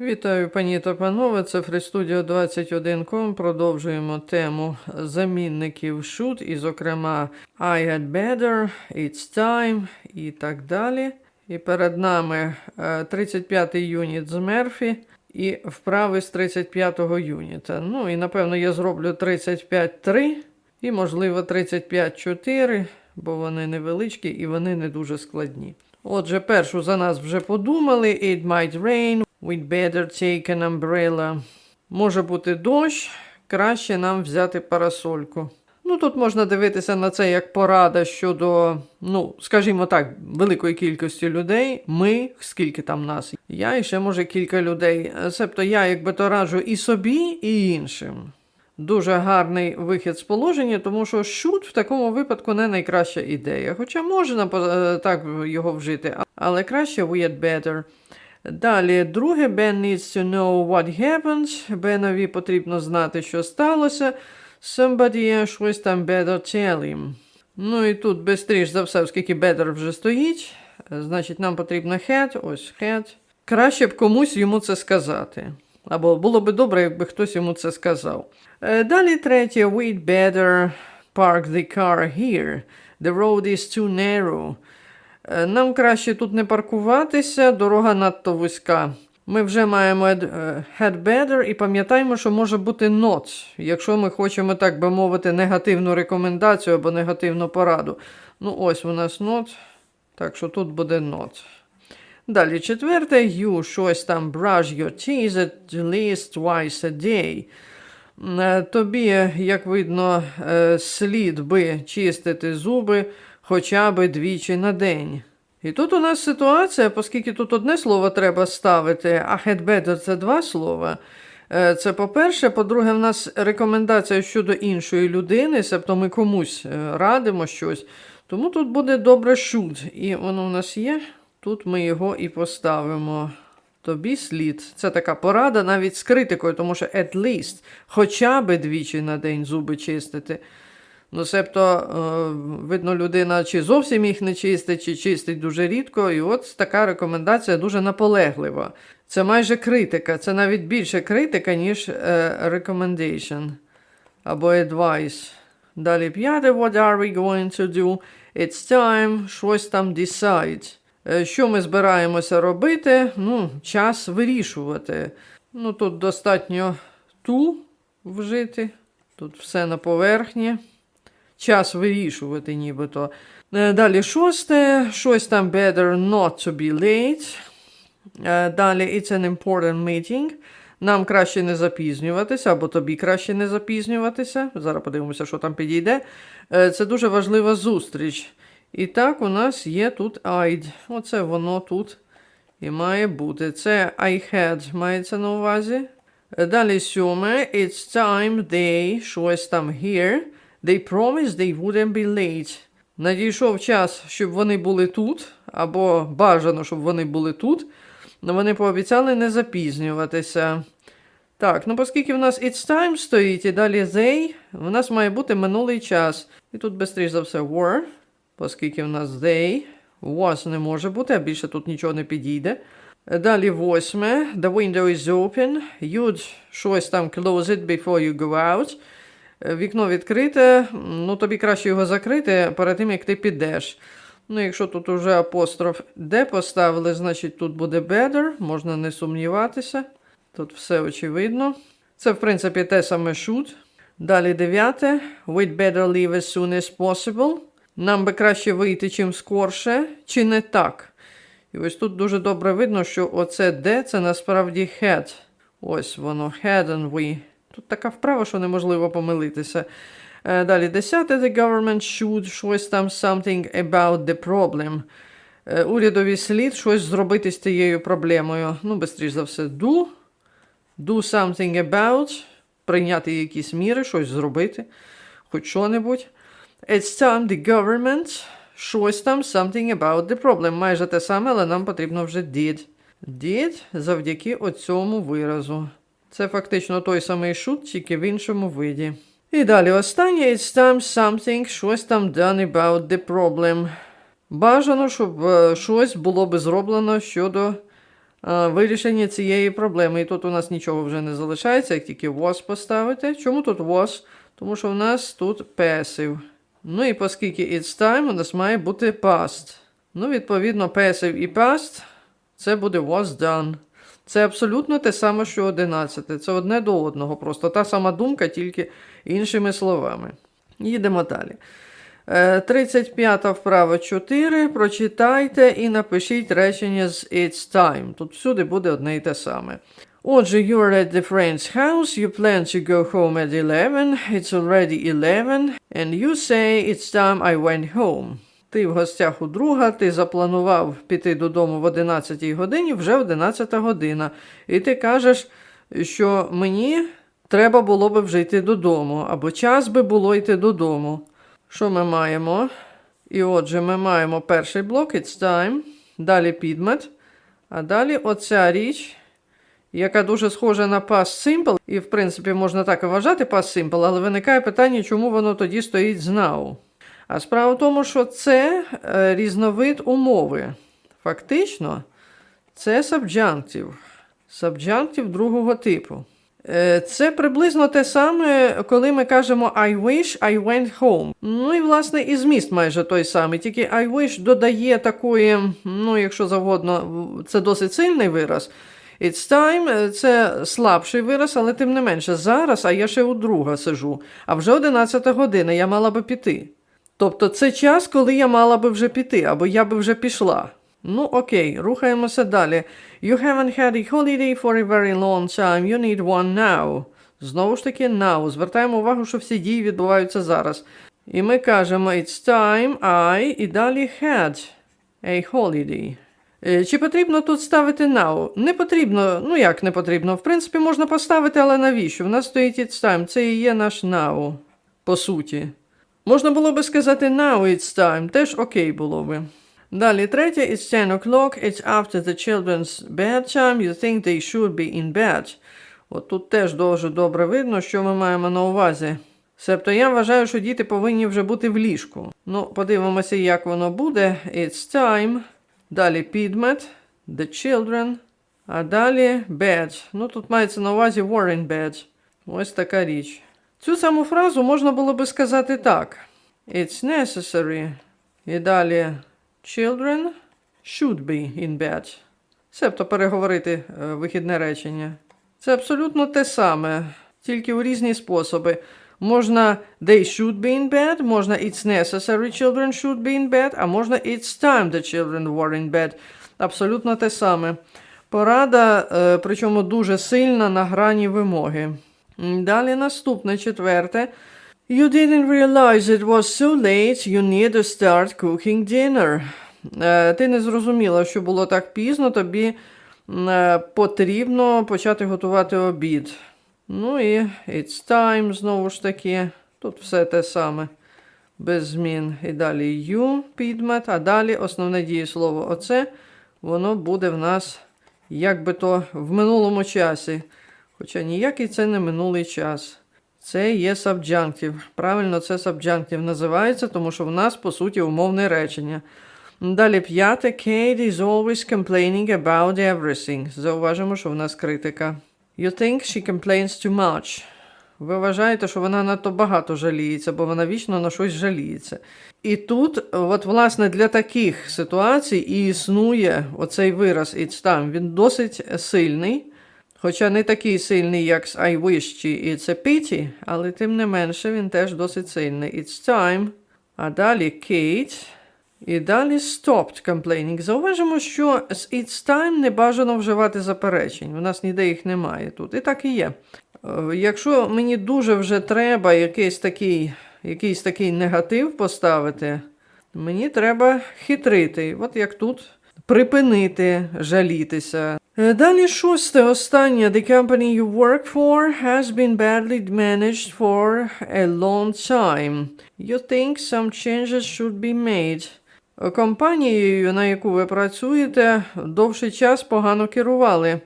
Вітаю, пані та панове. Це FreeStudio 21.com. Продовжуємо тему замінників should, і, зокрема, I had better, it's time і так далі. І перед нами е, 35-й юніт з Мерфі і вправи з 35-го юніта. Ну і напевно я зроблю 35.3 і, можливо, 35.4, бо вони невеличкі і вони не дуже складні. Отже, першу за нас вже подумали. It might rain. We'd better take an umbrella. Може бути дощ, краще нам взяти парасольку. Ну, тут можна дивитися на це як порада щодо, ну, скажімо так, великої кількості людей. Ми, скільки там нас, я і ще може кілька людей. Себто я якби то раджу і собі, і іншим. Дуже гарний вихід з положення, тому що шут в такому випадку не найкраща ідея. Хоча можна е, так його вжити, але краще we had better. Далі, друге, Ben needs to know what happened. Бенові потрібно знати, що сталося. Somebody щось там better tell him. Ну і тут бистріш за все, оскільки better вже стоїть, значить нам потрібно had, ось had. Краще б комусь йому це сказати. Або було б добре, якби хтось йому це сказав. Е, Далі третє, we'd better park the car here. The road is too narrow. Е, Нам краще тут не паркуватися, дорога надто вузька. Ми вже маємо е, had better і пам'ятаємо, що може бути not, якщо ми хочемо, так би мовити, негативну рекомендацію або негативну пораду. Ну, ось у нас not, так що тут буде not. Далі четверте, you щось там brush your teeth at least twice a day. Е, Тобі, як видно, слід би чистити зуби хоча б двічі на день. І тут у нас ситуація, оскільки тут одне слово треба ставити, а had – це два слова. Е, Це по-перше. По-друге, в нас рекомендація щодо іншої людини, себто ми комусь е, радимо щось. Тому тут буде добре should. І воно у нас є. Тут ми його і поставимо. Тобі слід. Це така порада навіть з критикою, тому що at least, хоча б двічі на день зуби чистити. Ну, себто, е, видно, людина чи зовсім їх не чистить, чи чистить дуже рідко. І от така рекомендація дуже наполеглива. Це майже критика, це навіть більше критика, ніж е, recommendation або advice. Далі п'яте, what are we going to do? It's time, щось там decide. Е, Що ми збираємося робити? Ну, час вирішувати. Ну, тут достатньо ту вжити. Тут все на поверхні. Час вирішувати, нібито. Е, Далі шосте, щось там better not to be late. Е, Далі it's an important meeting. Нам краще не запізнюватися, або тобі краще не запізнюватися. Зараз подивимося, що там підійде. Е, Це дуже важлива зустріч. І так, у нас є тут I'd. Оце воно тут і має бути. Це I had мається на увазі. Далі сьоме. It's time they, щось там here. They promised they wouldn't be late. Надійшов час, щоб вони були тут, або бажано, щоб вони були тут. але вони пообіцяли не запізнюватися. Так, ну оскільки в нас it's time стоїть і далі they, у нас має бути минулий час. І тут, швидше за все, were, оскільки в нас they, was не може бути, а більше тут нічого не підійде. Далі восьме. The window is open. You'd щось там close it before you go out. Е, Вікно відкрите, ну тобі краще його закрити перед тим, як ти підеш. Ну, якщо тут уже апостроф де поставили, значить тут буде better, можна не сумніватися. Тут все очевидно. Це, в принципі, те саме should. Далі дев'яте. We'd better leave as soon as possible. Нам би краще вийти чим скорше, чи не так. І ось тут дуже добре видно, що оце де це насправді had. Ось воно, hadn't we. Тут така вправа, що неможливо помилитися. Е, Далі десяте. The government should щось там something about the problem. Е, Урядові слід щось зробити з цією проблемою. Ну, бистріш за все, do. Do something about. Прийняти якісь міри, щось зробити. Хоч що-небудь. It's time the government. Щось там something about the problem. Майже те саме, але нам потрібно вже did. Did завдяки оцьому виразу. Це фактично той самий шут, тільки в іншому виді. І далі останнє it's time something, щось там done about the problem. Бажано, щоб е, щось було би зроблено щодо а, вирішення цієї проблеми. І тут у нас нічого вже не залишається, як тільки was поставити. Чому тут was? Тому що у нас тут passive. Ну і оскільки it's time, у нас має бути past. Ну, відповідно, passive і past це буде was done. Це абсолютно те саме, що 11. Це одне до одного. Просто та сама думка, тільки іншими словами. Їдемо далі. Е, 35 вправа 4. Прочитайте і напишіть речення з It's time. Тут всюди буде одне і те саме. Отже, you are at the friend's house, you plan to go home at 11, it's already 11, and you say it's time I went home. Ти в гостях у друга, ти запланував піти додому в 11 годині, вже 11 година. І ти кажеш, що мені треба було би вже йти додому, або час би було йти додому. Що ми маємо? І отже, ми маємо перший блок, it's time, далі підмет, а далі оця річ, яка дуже схожа на past simple, і в принципі можна так і вважати past simple, але виникає питання, чому воно тоді стоїть з now. А справа в тому, що це е, різновид умови. Фактично, це subjunctive. Subjunctive другого типу. Е, Це приблизно те саме, коли ми кажемо I wish I went home. Ну і власне і зміст майже той самий. Тільки I wish додає такої, ну, якщо завгодно, це досить сильний вираз. It's time це слабший вираз, але тим не менше зараз, а я ще у друга сижу. А вже 11 година, я мала би піти. Тобто це час, коли я мала би вже піти, або я би вже пішла. Ну, окей, рухаємося далі. You haven't had a holiday for a very long time. You need one now. Знову ж таки, now. Звертаємо увагу, що всі дії відбуваються зараз. І ми кажемо It's time I і далі had a holiday. Е, Чи потрібно тут ставити now? Не потрібно, ну як не потрібно. В принципі, можна поставити, але навіщо? В нас стоїть it's time. Це і є наш now, по суті. Можна було би сказати now it's time, теж окей було би. Далі третє, it's 10 o'clock, it's after the children's bedtime, you think they should be in bed. От тут теж дуже добре видно, що ми маємо на увазі. Себто я вважаю, що діти повинні вже бути в ліжку. Ну, подивимося, як воно буде. It's time. Далі підмет, the children, а далі bed. Ну, тут мається на увазі were in bed. Ось така річ. Цю саму фразу можна було би сказати так. It's necessary. І далі children should be in bed. Себто переговорити е, вихідне речення. Це абсолютно те саме, тільки у різні способи. Можна they should be in bed, можна it's necessary children should be in bed, а можна it's time the children were in bed. Абсолютно те саме. Порада, е, причому дуже сильна на грані вимоги. Далі наступне четверте. You didn't realize it was so late, you need to start cooking dinner. Е, Ти не зрозуміла, що було так пізно, тобі е, потрібно почати готувати обід. Ну і it's time, знову ж таки. Тут все те саме. Без змін. І далі you, підмет, а далі основне дієслово оце, воно буде в нас, як би то, в минулому часі. Хоча ніякий це не минулий час. Це є subjunctive. Правильно, це subjunctive називається, тому що в нас, по суті, умовне речення. Далі п'яте. Kate is always complaining about everything. Зауважимо, що в нас критика. You think she complains too much. Ви вважаєте, що вона надто багато жаліється, бо вона вічно на щось жаліється. І тут, от, власне, для таких ситуацій і існує оцей вираз it's time. Він досить сильний. Хоча не такий сильний, як з It's a pity, але тим не менше він теж досить сильний. It's time. А далі Kate. І далі stopped complaining. Зауважимо, що з it's time не бажано вживати заперечень. У нас ніде їх немає тут. І так і є. Е, Якщо мені дуже вже треба якийсь такий, якийсь такий негатив поставити, мені треба хитрити. От як тут припинити жалітися. Е, Далі шосте, останнє. The company you work for has been badly managed for a long time. You think some changes should be made. Компанією, на яку ви працюєте, довший час погано керували.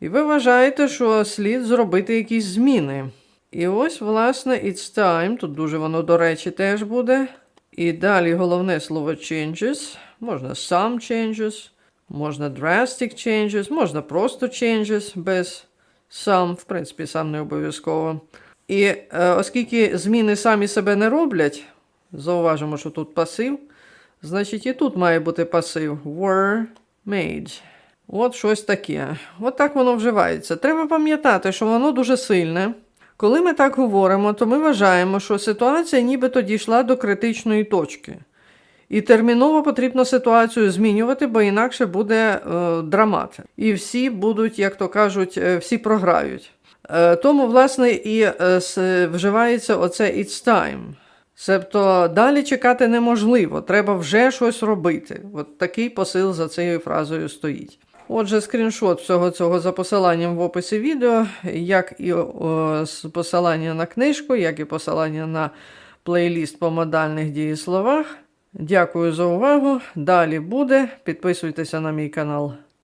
І ви вважаєте, що слід зробити якісь зміни. І ось, власне, it's time. Тут дуже воно, до речі, теж буде. І далі головне слово changes. Можна some changes. Можна drastic changes, можна просто changes без some, в принципі, сам не обов'язково. І е, оскільки зміни самі себе не роблять, зауважимо, що тут пасив, значить і тут має бути пасив were made. От щось таке. От так воно вживається. Треба пам'ятати, що воно дуже сильне. Коли ми так говоримо, то ми вважаємо, що ситуація нібито дійшла до критичної точки. І терміново потрібно ситуацію змінювати, бо інакше буде е, драмат. І всі будуть, як то кажуть, е, всі програють. Е, тому, власне, і вживається оце it's time. Себто далі чекати неможливо, треба вже щось робити. От такий посил за цією фразою стоїть. Отже, скріншот всього цього за посиланням в описі відео, як і о, посилання на книжку, як і посилання на плейліст по модальних дієсловах. Дякую за увагу. Далі буде. Підписуйтеся на мій канал.